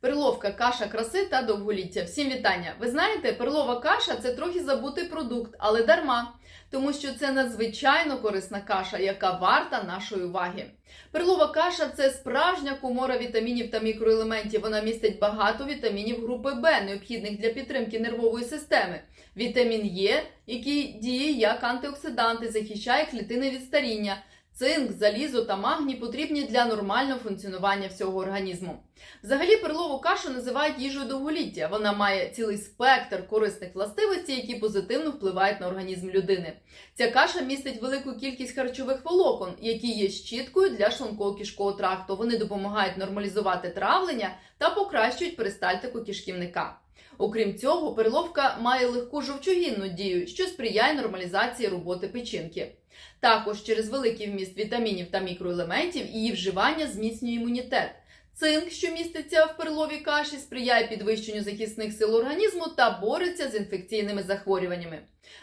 Перловка каша краси та довголіття. Всім вітання! Ви знаєте, перлова каша це трохи забутий продукт, але дарма, тому що це надзвичайно корисна каша, яка варта нашої уваги. Перлова каша це справжня комора вітамінів та мікроелементів. Вона містить багато вітамінів групи Б, необхідних для підтримки нервової системи. Вітамін Е, який діє як антиоксидант і захищає клітини від старіння. Цинк, залізо та магній потрібні для нормального функціонування всього організму. Взагалі перлову кашу називають їжею довголіття. Вона має цілий спектр корисних властивостей, які позитивно впливають на організм людини. Ця каша містить велику кількість харчових волокон, які є щіткою для шлунково-кишкового тракту. Вони допомагають нормалізувати травлення та покращують перистальтику кишківника. Окрім цього, перловка має легку жовчогінну дію, що сприяє нормалізації роботи печінки. Також через великий вміст вітамінів та мікроелементів її вживання зміцнює імунітет. Цинк, що міститься в перловій каші, сприяє підвищенню захисних сил організму та бореться з інфекційними захворюваннями.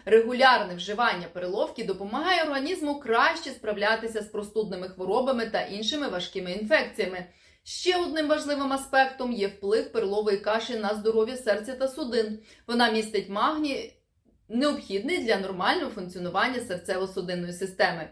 Регулярне вживання перловки допомагає організму краще справлятися з простудними хворобами та іншими важкими інфекціями. Ще одним важливим аспектом є вплив перлової каші на здоров'я серця та судин. Вона містить магній, необхідний для нормального функціонування серцево-судинної системи.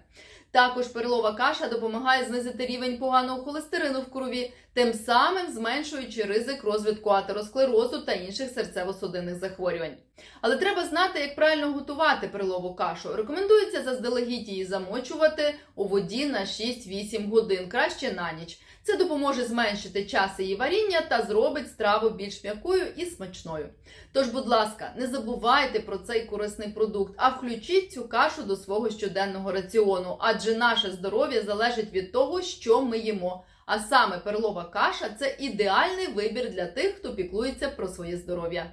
Також перлова каша допомагає знизити рівень поганого холестерину в крові, тим самим зменшуючи ризик розвитку атеросклерозу та інших серцево-судинних захворювань. Але треба знати, як правильно готувати перлову кашу. Рекомендується заздалегідь її замочувати у воді на 6-8 годин, краще на ніч. Це допоможе зменшити час її варіння та зробить страву більш м'якою і смачною. Тож, будь ласка, не забувайте про цей корисний продукт, а включіть цю кашу до свого щоденного раціону, адже наше здоров'я залежить від того, що ми їмо. А саме перлова каша це ідеальний вибір для тих, хто піклується про своє здоров'я.